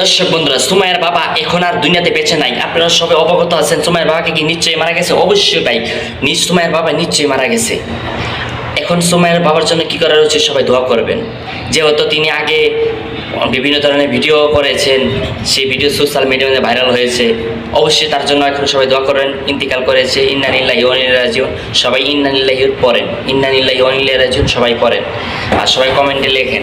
দর্শক বন্ধুরা, সুমাইয়ের বাবা এখন আর দুনিয়াতে বেঁচে নাই। আপনারা সবাই অবগত আছেন, সুমাইয়ের বাবাকে কি নিশ্চয়ই মারা গেছে? অবশ্যই ভাই। নিজ সুমাইয়ের বাবা নিশ্চয়ই মারা গেছে। এখন সুমাইয়ের বাবার জন্য কি করা উচিত সবাই দোয়া করবেন। যেহেতু তিনি আগে বিভিন্ন ধরনের ভিডিও করেছেন, সেই ভিডিও সোশ্যাল মিডিয়াতে ভাইরাল হয়েছে। অবশ্যই তার জন্য এখন সবাই দোয়া করেন, ইন্তিকাল করেছে ইন্নানিল্লাহি অনিল রাজিউন। সবাই ইন্নানিল্লাহির পড়েন ইন্নানিল্লাহি অনিল রাজিউন সবাই পড়েন। আর সবাই কমেন্টে লেখেন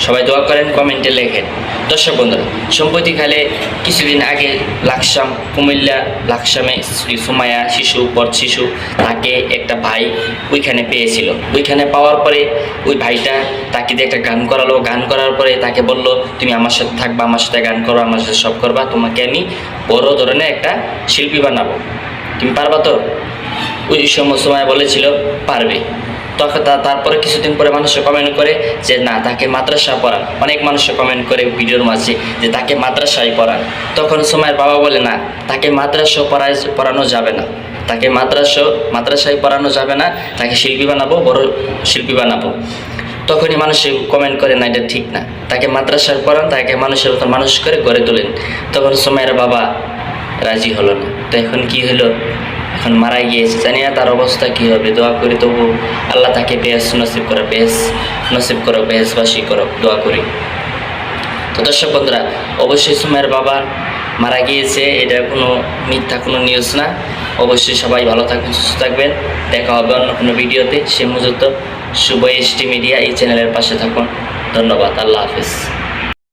সবাই দোয়া করেন, কমেন্টে লেখেন। দর্শক বন্ধুরা সম্প্রতিকালে কিছুদিন আগে লাকসাম, কুমিল্লা, লাকসামে শ্রী সুমায়া শিশু পর শিশু, তাকে একটা ভাই ওইখানে পেয়েছিল। ওইখানে পাওয়ার পরে ওই ভাইটা তাকে দিয়ে একটা গান করালো। গান করার পরে তাকে বলল, তুমি আমার সাথে থাকবা, আমার সাথে গান করবা আমার সাথে সব করবা। তোমাকে আমি বড় ধরনের একটা শিল্পী বানাবো। তুমি পারবা তো? ওই সময় বলেছিল, পারবে। তখন তারপরে কিছুদিন পরে মানুষে কমেন্ট করে যে, না, তাকে মাদ্রাসা পড়ান। অনেক মানুষে কমেন্ট করে ভিডিওর মাঝে যে, তাকে মাদ্রাসায় পড়ান। তখন সময়ের বাবা বলে, না, তাকে মাদ্রাসা পড়ায়, পড়ানো যাবে না। তাকে মাদ্রাসা মাদ্রাসায় পড়ানো যাবে না, তাকে শিল্পী বানাবো, বড় শিল্পী বানাবো। তখনই মানুষ কমেন্ট করে, না, এটা ঠিক না। তাকে মাদ্রাসায় পড়ান, তাকে মানুষের মতো মানুষ করে গড়ে তোলেন। তখন সময়ের বাবা রাজি হলো না। তো এখন কি হলো? এখন মারা গিয়েছে, জানি না তার অবস্থা কী হবে। দোয়া করি তবু আল্লাহ তাকে বেশ নসিব করো, বেশ নসিব করো, বেশবাসী করো, দোয়া করি। তো দর্শক বন্ধুরা, অবশ্যই সুমের বাবা মারা গিয়েছে, এটা কোনো মিথ্যা কোনো নিউজ না। অবশ্যই সবাই ভালো থাকবেন, সুস্থ থাকবেন। দেখা হবে অন্য কোনো ভিডিওতে। সে মুহূর্ত শুভ এসটি মিডিয়া এই চ্যানেলের পাশে থাকুন। ধন্যবাদ, আল্লাহ হাফিজ।